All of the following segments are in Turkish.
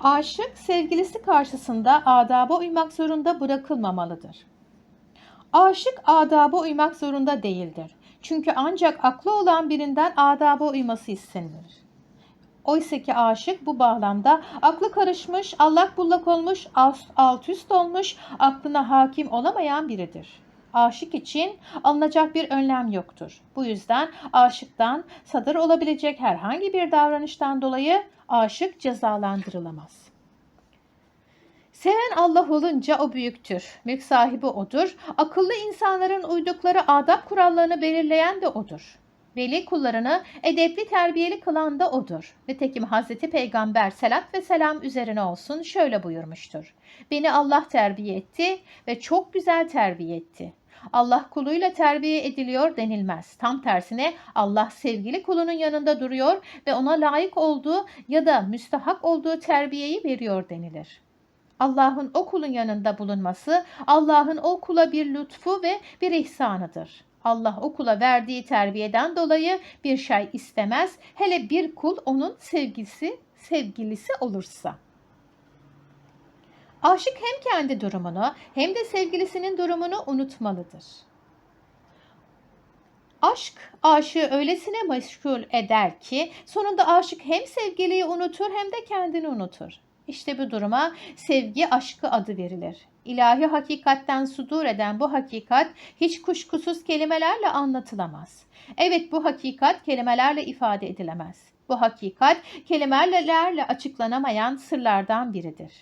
Aşık sevgilisi karşısında adaba uymak zorunda bırakılmamalıdır. Aşık adaba uymak zorunda değildir. Çünkü ancak aklı olan birinden adaba uyması istenilir. Oysa ki aşık bu bağlamda aklı karışmış, allak bullak olmuş, alt üst olmuş, aklına hakim olamayan biridir. Aşık için alınacak bir önlem yoktur. Bu yüzden aşıktan sadır olabilecek herhangi bir davranıştan dolayı aşık cezalandırılamaz. Seven Allah olunca o büyüktür. Mülk sahibi odur. Akıllı insanların uydukları adab kurallarını belirleyen de odur. Veli kullarını edepli terbiyeli kılan da odur. Nitekim Hazreti Peygamber selat ve selam üzerine olsun şöyle buyurmuştur. Beni Allah terbiye etti ve çok güzel terbiye etti. Allah kuluyla terbiye ediliyor denilmez. Tam tersine Allah sevgili kulunun yanında duruyor ve ona layık olduğu ya da müstahak olduğu terbiyeyi veriyor denilir. Allah'ın o kulun yanında bulunması Allah'ın o kula bir lütfu ve bir ihsanıdır. Allah o kula verdiği terbiyeden dolayı bir şey istemez. Hele bir kul onun sevgisi, sevgilisi olursa. Aşık hem kendi durumunu hem de sevgilisinin durumunu unutmalıdır. Aşk aşığı öylesine meşgul eder ki sonunda aşık hem sevgiliyi unutur hem de kendini unutur. İşte bu duruma sevgi aşkı adı verilir. İlahi hakikatten sudur eden bu hakikat hiç kuşkusuz kelimelerle anlatılamaz. Evet bu hakikat kelimelerle ifade edilemez. Bu hakikat kelimelerle açıklanamayan sırlardan biridir.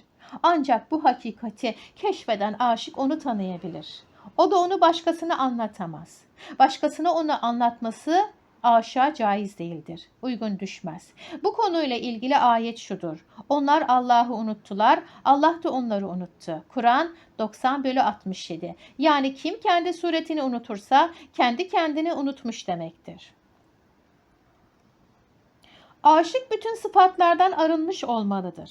Ancak bu hakikati keşfeden aşık onu tanıyabilir. O da onu başkasına anlatamaz. Başkasına onu anlatması aşağı caiz değildir. Uygun düşmez. Bu konuyla ilgili ayet şudur. Onlar Allah'ı unuttular. Allah da onları unuttu. Kur'an 90 bölü 67. Yani kim kendi suretini unutursa kendi kendini unutmuş demektir. Aşık bütün sıfatlardan arınmış olmalıdır.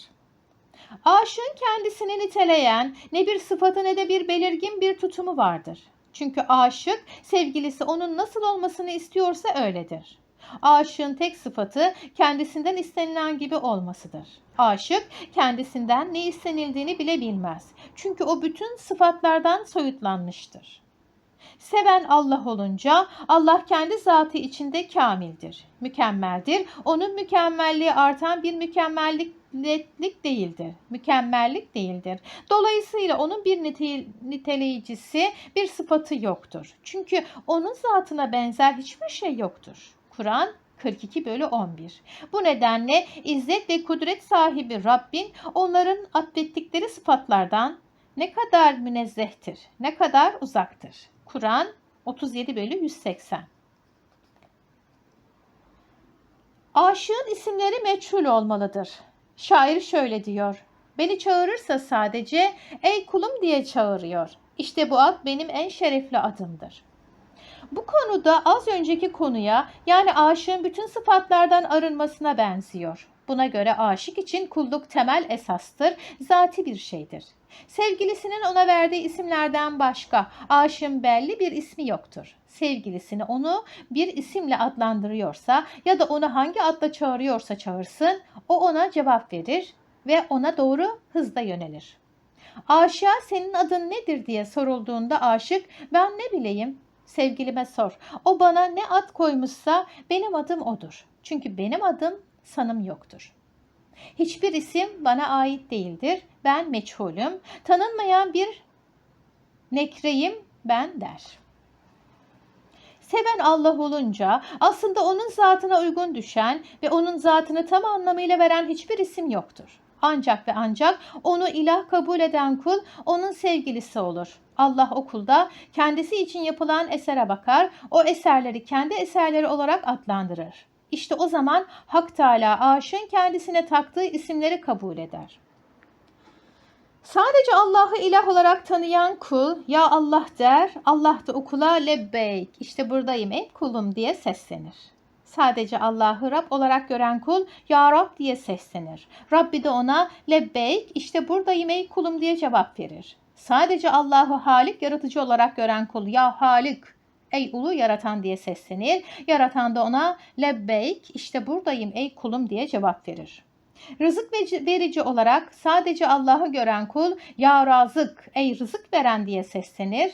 Aşığın kendisini niteleyen ne bir sıfatı ne de bir belirgin bir tutumu vardır. Çünkü aşık sevgilisi onun nasıl olmasını istiyorsa öyledir. Aşığın tek sıfatı kendisinden istenilen gibi olmasıdır. Aşık kendisinden ne istenildiğini bile bilmez. Çünkü o bütün sıfatlardan soyutlanmıştır. Seven Allah olunca Allah kendi zatı içinde kamildir, mükemmeldir. Onun mükemmelliği artan bir mükemmellik değildir. Mükemmellik değildir. Dolayısıyla onun bir niteleyicisi, bir sıfatı yoktur. Çünkü onun zatına benzer hiçbir şey yoktur. Kur'an 42 bölü 11. Bu nedenle izzet ve kudret sahibi Rabbin onların atfettikleri sıfatlardan ne kadar münezzehtir, ne kadar uzaktır. Kur'an 37 bölü 180. Aşığın isimleri meçhul olmalıdır. Şair şöyle diyor. Beni çağırırsa sadece ey kulum diye çağırıyor. İşte bu ad benim en şerefli adımdır. Bu konuda az önceki konuya yani aşığın bütün sıfatlardan arınmasına benziyor. Buna göre aşık için kulluk temel esastır, zati bir şeydir. Sevgilisinin ona verdiği isimlerden başka aşığın belli bir ismi yoktur. Sevgilisini onu bir isimle adlandırıyorsa ya da onu hangi adla çağırıyorsa çağırsın, o ona cevap verir ve ona doğru hızla yönelir. Aşığa senin adın nedir diye sorulduğunda aşık ben ne bileyim sevgilime sor. O bana ne ad koymuşsa benim adım odur. Çünkü benim adım sanım yoktur. Hiçbir isim bana ait değildir. Ben meçhulüm. Tanınmayan bir nekreyim ben der. Seven Allah olunca aslında onun zatına uygun düşen ve onun zatını tam anlamıyla veren hiçbir isim yoktur. Ancak ve ancak onu ilah kabul eden kul onun sevgilisi olur. Allah o kulda kendisi için yapılan esere bakar, o eserleri kendi eserleri olarak adlandırır. İşte o zaman Hak Teala aşığın kendisine taktığı isimleri kabul eder. Sadece Allah'ı ilah olarak tanıyan kul ya Allah der, Allah da o kula lebbeyk işte buradayım ey kulum diye seslenir. Sadece Allah'ı Rab olarak gören kul ya Rab diye seslenir. Rabbi de ona lebbeyk işte buradayım ey kulum diye cevap verir. Sadece Allah'ı Halik yaratıcı olarak gören kul ya Halik ey ulu yaratan diye seslenir. Yaratan da ona lebbeyk işte buradayım ey kulum diye cevap verir. Rızık verici olarak sadece Allah'ı gören kul ya razık ey rızık veren diye seslenir.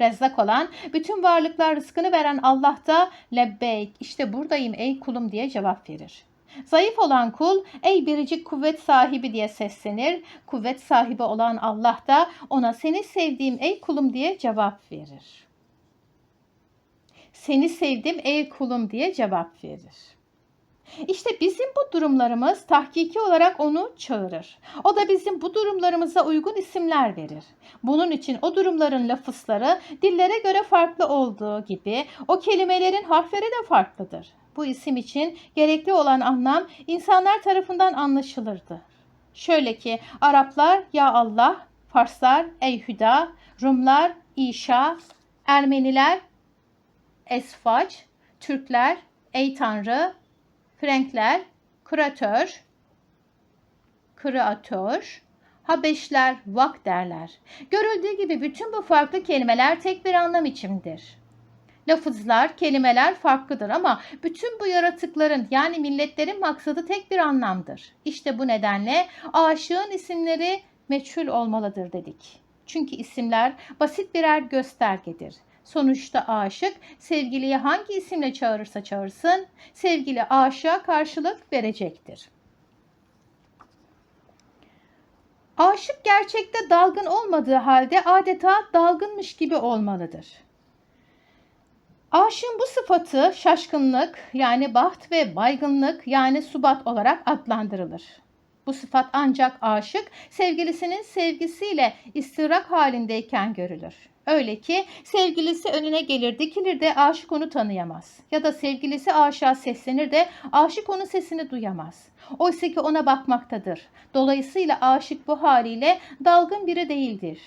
Rezzak olan bütün varlıklar rızkını veren Allah da lebbeyk işte buradayım ey kulum diye cevap verir. Zayıf olan kul ey biricik kuvvet sahibi diye seslenir. Kuvvet sahibi olan Allah da ona seni sevdiğim ey kulum diye cevap verir. Seni sevdim ey kulum diye cevap verir. İşte bizim bu durumlarımız tahkiki olarak onu çağırır. O da bizim bu durumlarımıza uygun isimler verir. Bunun için o durumların lafızları dillere göre farklı olduğu gibi o kelimelerin harfleri de farklıdır. Bu isim için gerekli olan anlam insanlar tarafından anlaşılırdı. Şöyle ki Araplar ya Allah, Farslar ey Hüda, Rumlar İşa, Ermeniler Esfaç, Türkler ey Tanrı, Frankler, kreatör, kreatör, Habeşler vak derler. Görüldüğü gibi bütün bu farklı kelimeler tek bir anlam içindir. Lafızlar, kelimeler farklıdır ama bütün bu yaratıkların yani milletlerin maksadı tek bir anlamdır. İşte bu nedenle aşığın isimleri meçhul olmalıdır dedik. Çünkü isimler basit birer göstergedir. Sonuçta aşık sevgiliyi hangi isimle çağırırsa çağırsın, sevgili aşığa karşılık verecektir. Aşık gerçekte dalgın olmadığı halde adeta dalgınmış gibi olmalıdır. Aşığın bu sıfatı şaşkınlık yani baht ve baygınlık yani subat olarak adlandırılır. Bu sıfat ancak aşık sevgilisinin sevgisiyle istirak halindeyken görülür. Öyle ki sevgilisi önüne gelir dikilir de aşık onu tanıyamaz. Ya da sevgilisi aşağı seslenir de aşık onun sesini duyamaz. Oysa ki ona bakmaktadır. Dolayısıyla aşık bu haliyle dalgın biri değildir.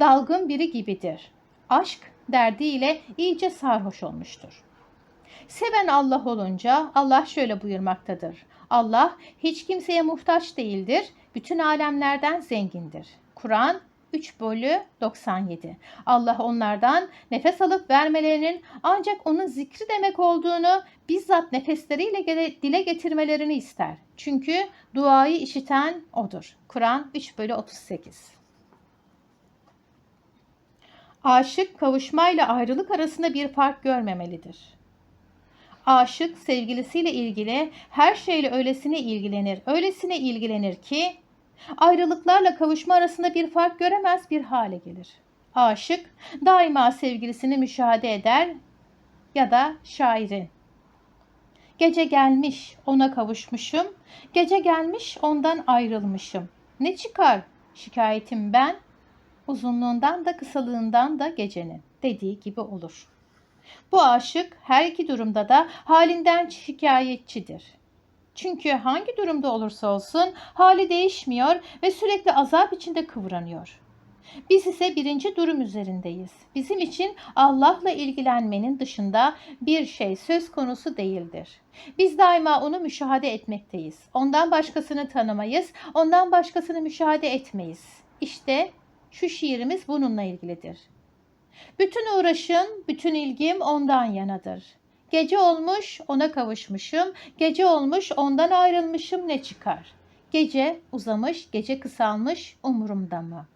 Dalgın biri gibidir. Aşk derdiyle iyice sarhoş olmuştur. Seven Allah olunca Allah şöyle buyurmaktadır. Allah hiç kimseye muhtaç değildir, bütün alemlerden zengindir. Kur'an 3 bölü 97. Allah onlardan nefes alıp vermelerinin ancak onun zikri demek olduğunu bizzat nefesleriyle dile getirmelerini ister. Çünkü duayı işiten odur. Kur'an 3 bölü 38. Aşık kavuşmayla ayrılık arasında bir fark görmemelidir. Aşık sevgilisiyle ilgili her şeyle öylesine ilgilenir, öylesine ilgilenir ki ayrılıklarla kavuşma arasında bir fark göremez bir hale gelir. Aşık daima sevgilisini müşahede eder ya da şairin. Gece gelmiş ona kavuşmuşum, gece gelmiş ondan ayrılmışım. Ne çıkar şikayetim ben, uzunluğundan da kısalığından da gecenin dediği gibi olur. Bu aşık her iki durumda da halinden şikayetçidir. Çünkü hangi durumda olursa olsun hali değişmiyor ve sürekli azap içinde kıvranıyor. Biz ise birinci durum üzerindeyiz. Bizim için Allah'la ilgilenmenin dışında bir şey söz konusu değildir. Biz daima onu müşahede etmekteyiz. Ondan başkasını tanımayız, ondan başkasını müşahede etmeyiz. İşte şu şiirimiz bununla ilgilidir. Bütün uğraşım, bütün ilgim ondan yanadır. Gece olmuş ona kavuşmuşum, gece olmuş ondan ayrılmışım ne çıkar? Gece uzamış, gece kısalmış umurumda mı?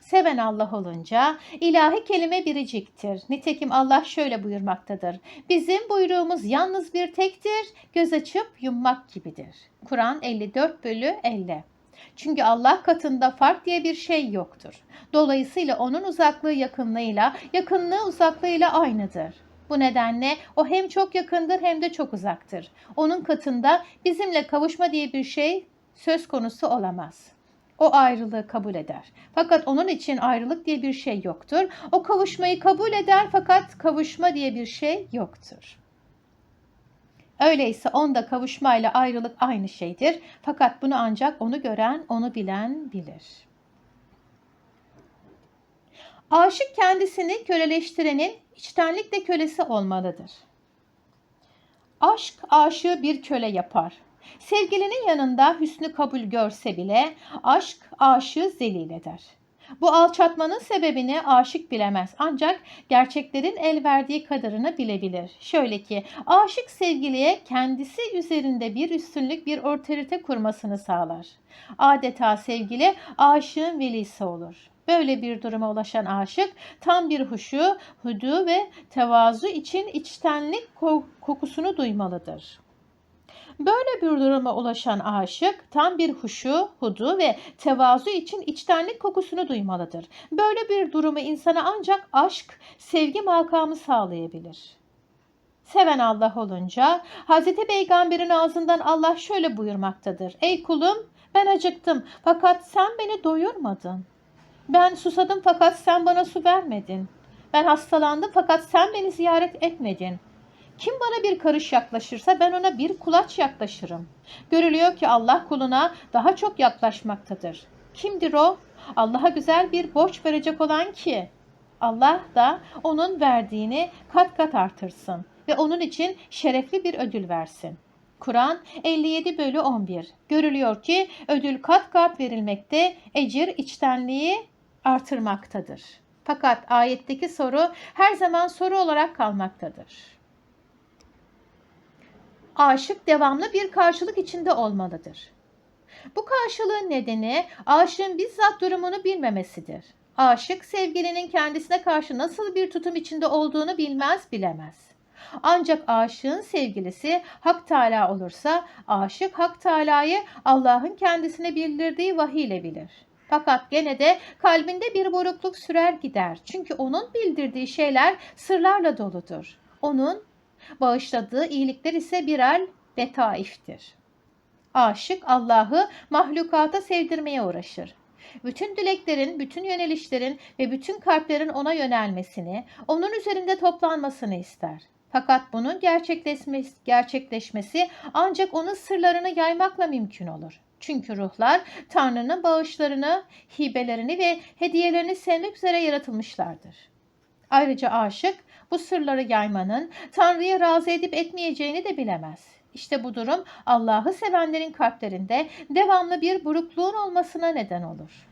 Seven Allah olunca ilahi kelime biriciktir. Nitekim Allah şöyle buyurmaktadır. Bizim buyruğumuz yalnız bir tektir, göz açıp yummak gibidir. Kur'an 54 bölü 50. Çünkü Allah katında fark diye bir şey yoktur. Dolayısıyla onun uzaklığı yakınlığıyla, yakınlığı uzaklığıyla aynıdır. Bu nedenle o hem çok yakındır hem de çok uzaktır. Onun katında bizimle kavuşma diye bir şey söz konusu olamaz. O ayrılığı kabul eder. Fakat onun için ayrılık diye bir şey yoktur. O kavuşmayı kabul eder fakat kavuşma diye bir şey yoktur. Öyleyse onda kavuşmayla ayrılık aynı şeydir. Fakat bunu ancak onu gören, onu bilen bilir. Aşık kendisini köleleştirenin içtenlikle kölesi olmalıdır. Aşk aşığı bir köle yapar. Sevgilinin yanında hüsnü kabul görse bile aşk aşığı zelil eder. Bu alçatmanın sebebini aşık bilemez ancak gerçeklerin el verdiği kadarını bilebilir. Şöyle ki aşık sevgiliye kendisi üzerinde bir üstünlük bir otorite kurmasını sağlar. Adeta sevgili aşığın velisi olur. Böyle bir duruma ulaşan aşık tam bir huşu, hudu ve tevazu için içtenlik kokusunu duymalıdır. Böyle bir duruma ulaşan aşık tam bir huşu, hudu ve tevazu için içtenlik kokusunu duymalıdır. Böyle bir durumu insana ancak aşk, sevgi makamı sağlayabilir. Seven Allah olunca Hz. Peygamber'in ağzından Allah şöyle buyurmaktadır. Ey kulum ben acıktım fakat sen beni doyurmadın. Ben susadım fakat sen bana su vermedin. Ben hastalandım fakat sen beni ziyaret etmedin. Kim bana bir karış yaklaşırsa ben ona bir kulaç yaklaşırım. Görülüyor ki Allah kuluna daha çok yaklaşmaktadır. Kimdir o? Allah'a güzel bir borç verecek olan ki Allah da onun verdiğini kat kat artırsın ve onun için şerefli bir ödül versin. Kur'an 57 bölü 11. Görülüyor ki ödül kat kat verilmekte, ecir içtenliği artırmaktadır. Fakat ayetteki soru her zaman soru olarak kalmaktadır aşık devamlı bir karşılık içinde olmalıdır. Bu karşılığın nedeni aşığın bizzat durumunu bilmemesidir. Aşık sevgilinin kendisine karşı nasıl bir tutum içinde olduğunu bilmez bilemez. Ancak aşığın sevgilisi Hak Teala olursa aşık Hak Teala'yı Allah'ın kendisine bildirdiği vahiy ile bilir. Fakat gene de kalbinde bir burukluk sürer gider. Çünkü onun bildirdiği şeyler sırlarla doludur. Onun Bağışladığı iyilikler ise birer letaiftir. Aşık Allah'ı mahlukata sevdirmeye uğraşır. Bütün dileklerin, bütün yönelişlerin ve bütün kalplerin ona yönelmesini, onun üzerinde toplanmasını ister. Fakat bunun gerçekleşmesi, gerçekleşmesi ancak onun sırlarını yaymakla mümkün olur. Çünkü ruhlar Tanrı'nın bağışlarını, hibelerini ve hediyelerini sevmek üzere yaratılmışlardır. Ayrıca aşık bu sırları yaymanın Tanrı'ya razı edip etmeyeceğini de bilemez. İşte bu durum Allah'ı sevenlerin kalplerinde devamlı bir burukluğun olmasına neden olur.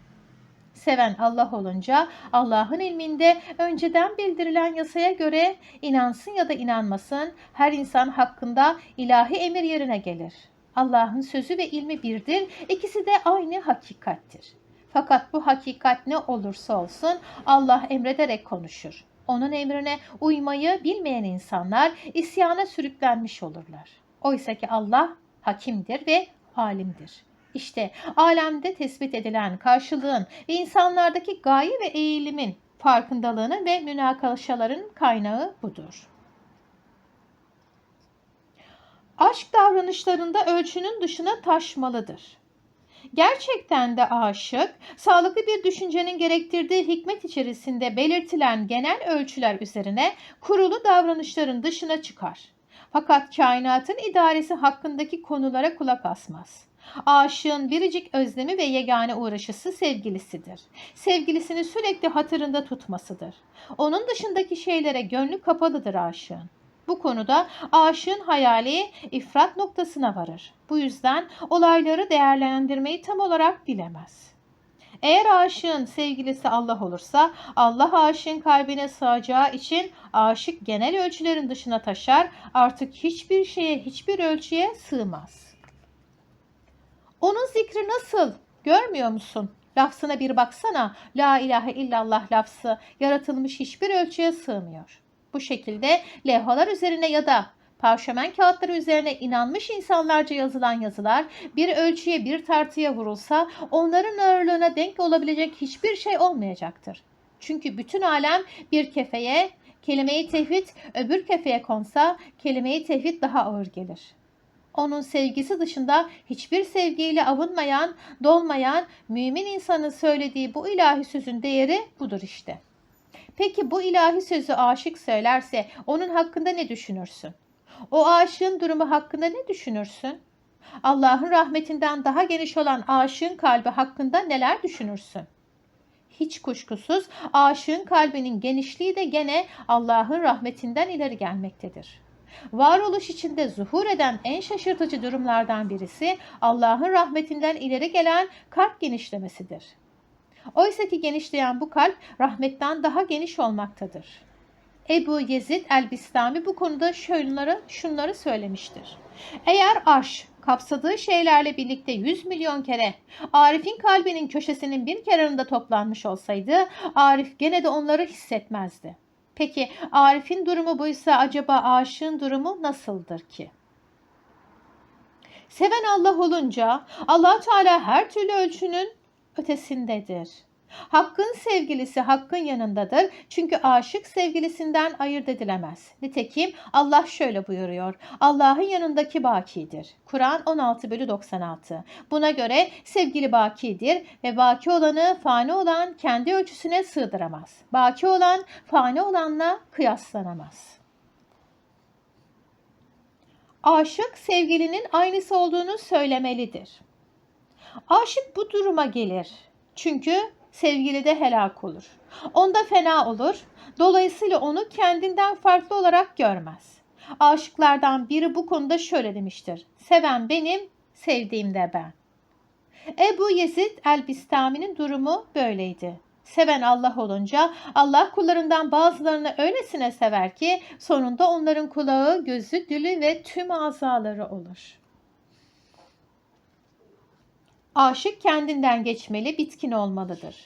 Seven Allah olunca Allah'ın ilminde önceden bildirilen yasaya göre inansın ya da inanmasın her insan hakkında ilahi emir yerine gelir. Allah'ın sözü ve ilmi birdir, ikisi de aynı hakikattir. Fakat bu hakikat ne olursa olsun Allah emrederek konuşur onun emrine uymayı bilmeyen insanlar isyana sürüklenmiş olurlar. Oysa ki Allah hakimdir ve alimdir. İşte alemde tespit edilen karşılığın ve insanlardaki gaye ve eğilimin farkındalığının ve münakaşaların kaynağı budur. Aşk davranışlarında ölçünün dışına taşmalıdır. Gerçekten de aşık, sağlıklı bir düşüncenin gerektirdiği hikmet içerisinde belirtilen genel ölçüler üzerine kurulu davranışların dışına çıkar. Fakat kainatın idaresi hakkındaki konulara kulak asmaz. Aşığın biricik özlemi ve yegane uğraşısı sevgilisidir. Sevgilisini sürekli hatırında tutmasıdır. Onun dışındaki şeylere gönlü kapalıdır aşığın. Bu konuda aşığın hayali ifrat noktasına varır. Bu yüzden olayları değerlendirmeyi tam olarak bilemez. Eğer aşığın sevgilisi Allah olursa Allah aşığın kalbine sığacağı için aşık genel ölçülerin dışına taşar artık hiçbir şeye hiçbir ölçüye sığmaz. Onun zikri nasıl görmüyor musun? Lafzına bir baksana la ilahe illallah lafzı yaratılmış hiçbir ölçüye sığmıyor. Bu şekilde levhalar üzerine ya da parşömen kağıtları üzerine inanmış insanlarca yazılan yazılar bir ölçüye bir tartıya vurulsa onların ağırlığına denk olabilecek hiçbir şey olmayacaktır. Çünkü bütün alem bir kefeye, kelime-i tevhid öbür kefeye konsa kelime-i tevhid daha ağır gelir. Onun sevgisi dışında hiçbir sevgiyle avunmayan, dolmayan mümin insanın söylediği bu ilahi sözün değeri budur işte.'' Peki bu ilahi sözü aşık söylerse onun hakkında ne düşünürsün? O aşığın durumu hakkında ne düşünürsün? Allah'ın rahmetinden daha geniş olan aşığın kalbi hakkında neler düşünürsün? Hiç kuşkusuz aşığın kalbinin genişliği de gene Allah'ın rahmetinden ileri gelmektedir. Varoluş içinde zuhur eden en şaşırtıcı durumlardan birisi Allah'ın rahmetinden ileri gelen kalp genişlemesidir. Oysa ki genişleyen bu kalp rahmetten daha geniş olmaktadır. Ebu Yezid el-Bistami bu konuda şunları, şunları söylemiştir. Eğer arş kapsadığı şeylerle birlikte 100 milyon kere Arif'in kalbinin köşesinin bir kenarında toplanmış olsaydı Arif gene de onları hissetmezdi. Peki Arif'in durumu buysa acaba aşığın durumu nasıldır ki? Seven Allah olunca allah Teala her türlü ölçünün ötesindedir. Hakkın sevgilisi hakkın yanındadır. Çünkü aşık sevgilisinden ayırt edilemez. Nitekim Allah şöyle buyuruyor. Allah'ın yanındaki bakidir. Kur'an 16 bölü 96. Buna göre sevgili bakidir ve baki olanı fani olan kendi ölçüsüne sığdıramaz. Baki olan fani olanla kıyaslanamaz. Aşık sevgilinin aynısı olduğunu söylemelidir. Aşık bu duruma gelir. Çünkü sevgili de helak olur. Onda fena olur. Dolayısıyla onu kendinden farklı olarak görmez. Aşıklardan biri bu konuda şöyle demiştir. Seven benim, sevdiğim de ben. Ebu Yezid el-Bistami'nin durumu böyleydi. Seven Allah olunca Allah kullarından bazılarını öylesine sever ki sonunda onların kulağı, gözü, dili ve tüm azaları olur. Aşık kendinden geçmeli, bitkin olmalıdır.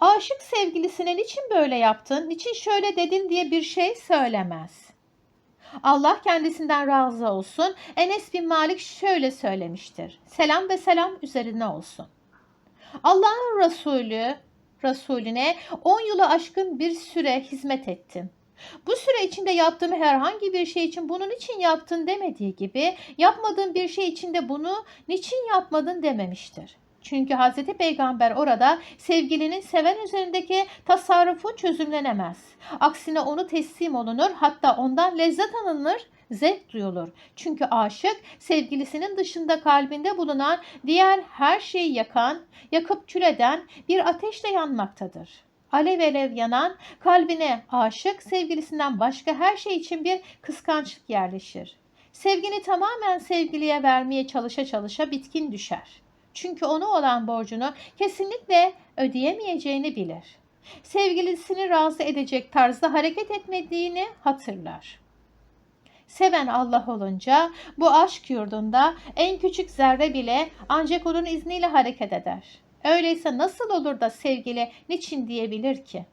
Aşık sevgilisine niçin böyle yaptın, niçin şöyle dedin diye bir şey söylemez. Allah kendisinden razı olsun. Enes bin Malik şöyle söylemiştir. Selam ve selam üzerine olsun. Allah'ın Resulü Resulüne 10 yılı aşkın bir süre hizmet ettim. Bu süre içinde yaptığım herhangi bir şey için bunun için yaptın demediği gibi yapmadığın bir şey için de bunu niçin yapmadın dememiştir. Çünkü Hz. Peygamber orada sevgilinin seven üzerindeki tasarrufu çözümlenemez. Aksine onu teslim olunur hatta ondan lezzet alınır zevk duyulur. Çünkü aşık sevgilisinin dışında kalbinde bulunan diğer her şeyi yakan, yakıp kül bir ateşle yanmaktadır. Alev alev yanan kalbine aşık sevgilisinden başka her şey için bir kıskançlık yerleşir. Sevgini tamamen sevgiliye vermeye çalışa çalışa bitkin düşer. Çünkü onu olan borcunu kesinlikle ödeyemeyeceğini bilir. Sevgilisini razı edecek tarzda hareket etmediğini hatırlar. Seven Allah olunca bu aşk yurdunda en küçük zerre bile ancak onun izniyle hareket eder. Öyleyse nasıl olur da sevgili niçin diyebilir ki?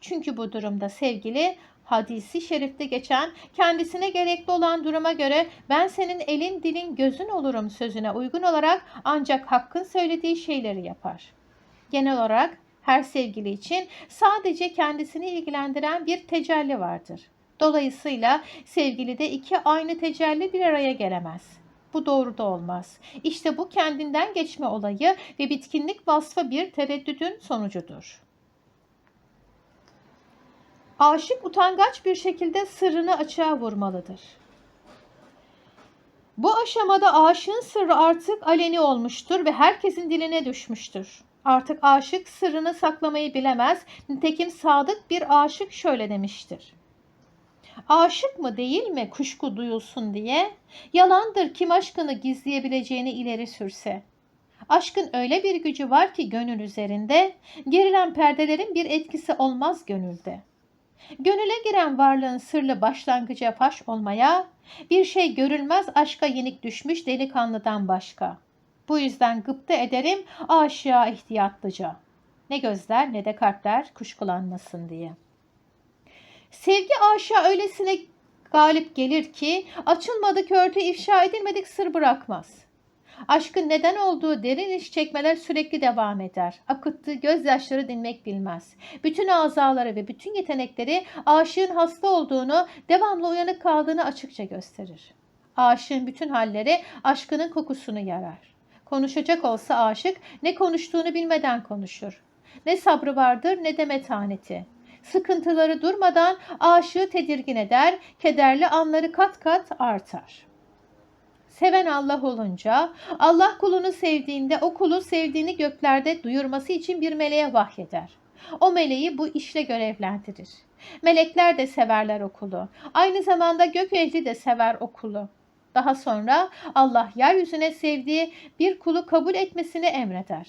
Çünkü bu durumda sevgili hadisi şerifte geçen kendisine gerekli olan duruma göre ben senin elin dilin gözün olurum sözüne uygun olarak ancak hakkın söylediği şeyleri yapar. Genel olarak her sevgili için sadece kendisini ilgilendiren bir tecelli vardır. Dolayısıyla sevgilide iki aynı tecelli bir araya gelemez. Bu doğru da olmaz. İşte bu kendinden geçme olayı ve bitkinlik vasfı bir tereddüdün sonucudur. Aşık utangaç bir şekilde sırrını açığa vurmalıdır. Bu aşamada aşığın sırrı artık aleni olmuştur ve herkesin diline düşmüştür. Artık aşık sırrını saklamayı bilemez. Nitekim sadık bir aşık şöyle demiştir. Aşık mı değil mi kuşku duyulsun diye yalandır kim aşkını gizleyebileceğini ileri sürse. Aşkın öyle bir gücü var ki gönül üzerinde gerilen perdelerin bir etkisi olmaz gönülde. Gönüle giren varlığın sırlı başlangıca faş olmaya, bir şey görülmez aşka yenik düşmüş delikanlıdan başka. Bu yüzden gıpta ederim aşığa ihtiyatlıca. Ne gözler ne de kalpler kuşkulanmasın diye. Sevgi aşağı öylesine galip gelir ki açılmadık örtü ifşa edilmedik sır bırakmaz. Aşkın neden olduğu derin iş çekmeler sürekli devam eder. Akıttığı gözyaşları dinmek bilmez. Bütün azaları ve bütün yetenekleri aşığın hasta olduğunu, devamlı uyanık kaldığını açıkça gösterir. Aşığın bütün halleri aşkının kokusunu yarar. Konuşacak olsa aşık ne konuştuğunu bilmeden konuşur. Ne sabrı vardır ne de metaneti. Sıkıntıları durmadan aşığı tedirgin eder, kederli anları kat kat artar. Seven Allah olunca, Allah kulunu sevdiğinde o kulu sevdiğini göklerde duyurması için bir meleğe vahyeder. O meleği bu işle görevlendirir. Melekler de severler okulu. Aynı zamanda gök ehli de sever okulu. Daha sonra Allah yeryüzüne sevdiği bir kulu kabul etmesini emreder.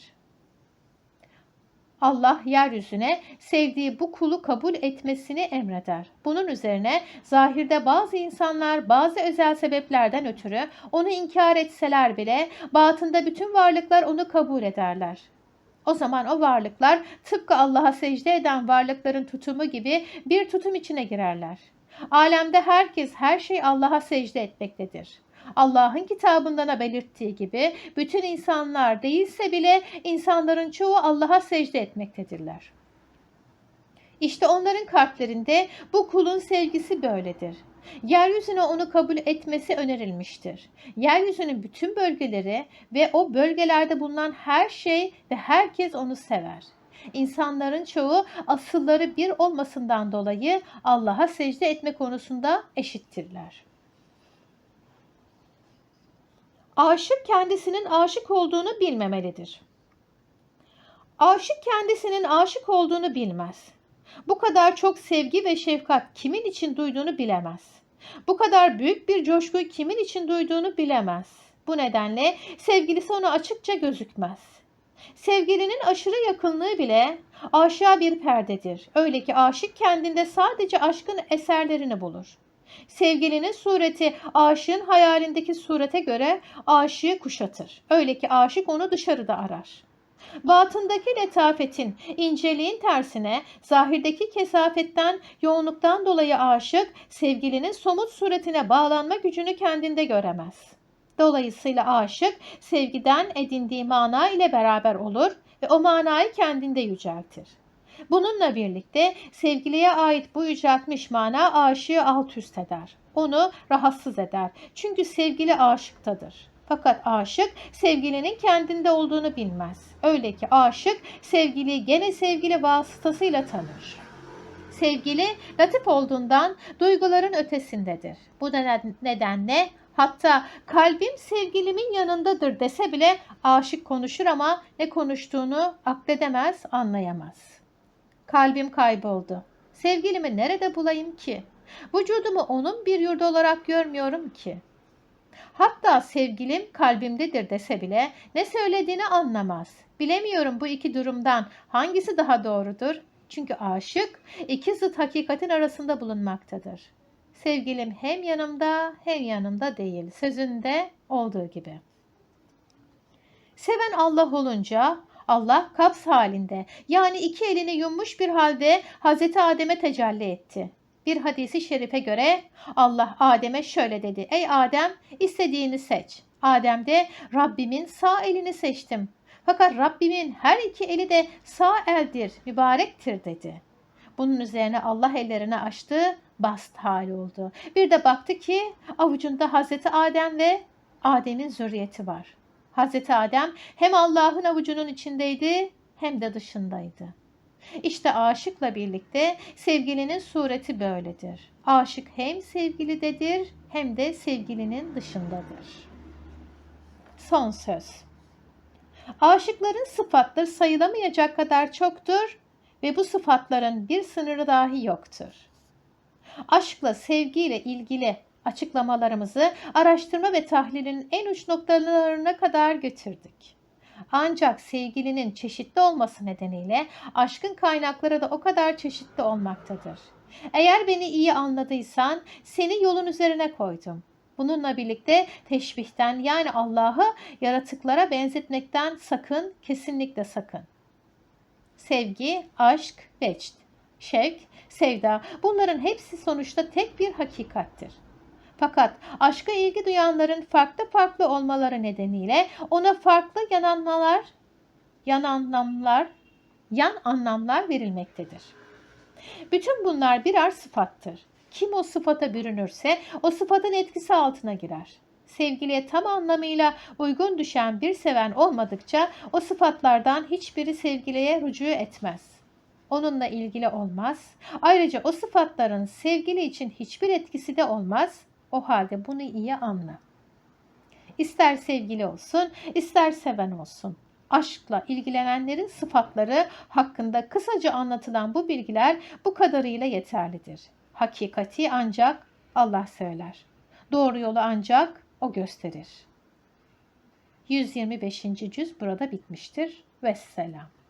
Allah yeryüzüne sevdiği bu kulu kabul etmesini emreder. Bunun üzerine zahirde bazı insanlar bazı özel sebeplerden ötürü onu inkar etseler bile batında bütün varlıklar onu kabul ederler. O zaman o varlıklar tıpkı Allah'a secde eden varlıkların tutumu gibi bir tutum içine girerler. Alemde herkes her şey Allah'a secde etmektedir. Allah'ın kitabından belirttiği gibi bütün insanlar değilse bile insanların çoğu Allah'a secde etmektedirler. İşte onların kalplerinde bu kulun sevgisi böyledir. Yeryüzüne onu kabul etmesi önerilmiştir. Yeryüzünün bütün bölgeleri ve o bölgelerde bulunan her şey ve herkes onu sever. İnsanların çoğu asılları bir olmasından dolayı Allah'a secde etme konusunda eşittirler. Aşık kendisinin aşık olduğunu bilmemelidir. Aşık kendisinin aşık olduğunu bilmez. Bu kadar çok sevgi ve şefkat kimin için duyduğunu bilemez. Bu kadar büyük bir coşkuyu kimin için duyduğunu bilemez. Bu nedenle sevgilisi ona açıkça gözükmez. Sevgilinin aşırı yakınlığı bile aşağı bir perdedir. Öyle ki aşık kendinde sadece aşkın eserlerini bulur. Sevgilinin sureti aşığın hayalindeki surete göre aşığı kuşatır. Öyle ki aşık onu dışarıda arar. Batındaki letafetin, inceliğin tersine zahirdeki kesafetten, yoğunluktan dolayı aşık, sevgilinin somut suretine bağlanma gücünü kendinde göremez. Dolayısıyla aşık, sevgiden edindiği mana ile beraber olur ve o manayı kendinde yüceltir. Bununla birlikte sevgiliye ait bu yüceltmiş mana aşığı alt üst eder. Onu rahatsız eder. Çünkü sevgili aşıktadır. Fakat aşık sevgilinin kendinde olduğunu bilmez. Öyle ki aşık sevgiliyi gene sevgili vasıtasıyla tanır. Sevgili latif olduğundan duyguların ötesindedir. Bu nedenle hatta kalbim sevgilimin yanındadır dese bile aşık konuşur ama ne konuştuğunu akledemez, anlayamaz. Kalbim kayboldu. Sevgilimi nerede bulayım ki? Vücudumu onun bir yurdu olarak görmüyorum ki. Hatta sevgilim kalbimdedir dese bile ne söylediğini anlamaz. Bilemiyorum bu iki durumdan hangisi daha doğrudur? Çünkü aşık iki zıt hakikatin arasında bulunmaktadır. Sevgilim hem yanımda hem yanımda değil. Sözünde olduğu gibi. Seven Allah olunca Allah kaps halinde yani iki elini yummuş bir halde Hazreti Adem'e tecelli etti. Bir hadisi şerife göre Allah Adem'e şöyle dedi. Ey Adem istediğini seç. Adem de Rabbimin sağ elini seçtim. Fakat Rabbimin her iki eli de sağ eldir, mübarektir dedi. Bunun üzerine Allah ellerini açtı, bast hali oldu. Bir de baktı ki avucunda Hazreti Adem ve Adem'in zürriyeti var. Hazreti Adem hem Allah'ın avucunun içindeydi hem de dışındaydı. İşte aşıkla birlikte sevgilinin sureti böyledir. Aşık hem sevgilidedir hem de sevgilinin dışındadır. Son söz. Aşıkların sıfatları sayılamayacak kadar çoktur ve bu sıfatların bir sınırı dahi yoktur. Aşkla, sevgiyle ilgili açıklamalarımızı araştırma ve tahlilin en uç noktalarına kadar götürdük. Ancak sevgilinin çeşitli olması nedeniyle aşkın kaynakları da o kadar çeşitli olmaktadır. Eğer beni iyi anladıysan seni yolun üzerine koydum. Bununla birlikte teşbihten yani Allah'ı yaratıklara benzetmekten sakın, kesinlikle sakın. Sevgi, aşk, veçt, şevk, sevda bunların hepsi sonuçta tek bir hakikattir. Fakat aşka ilgi duyanların farklı farklı olmaları nedeniyle ona farklı yan anlamlar, yan anlamlar, yan anlamlar verilmektedir. Bütün bunlar birer sıfattır. Kim o sıfata bürünürse o sıfatın etkisi altına girer. Sevgiliye tam anlamıyla uygun düşen bir seven olmadıkça o sıfatlardan hiçbiri sevgiliye rücu etmez. Onunla ilgili olmaz. Ayrıca o sıfatların sevgili için hiçbir etkisi de olmaz o halde bunu iyi anla. İster sevgili olsun, ister seven olsun. Aşkla ilgilenenlerin sıfatları hakkında kısaca anlatılan bu bilgiler bu kadarıyla yeterlidir. Hakikati ancak Allah söyler. Doğru yolu ancak o gösterir. 125. cüz burada bitmiştir. Vesselam.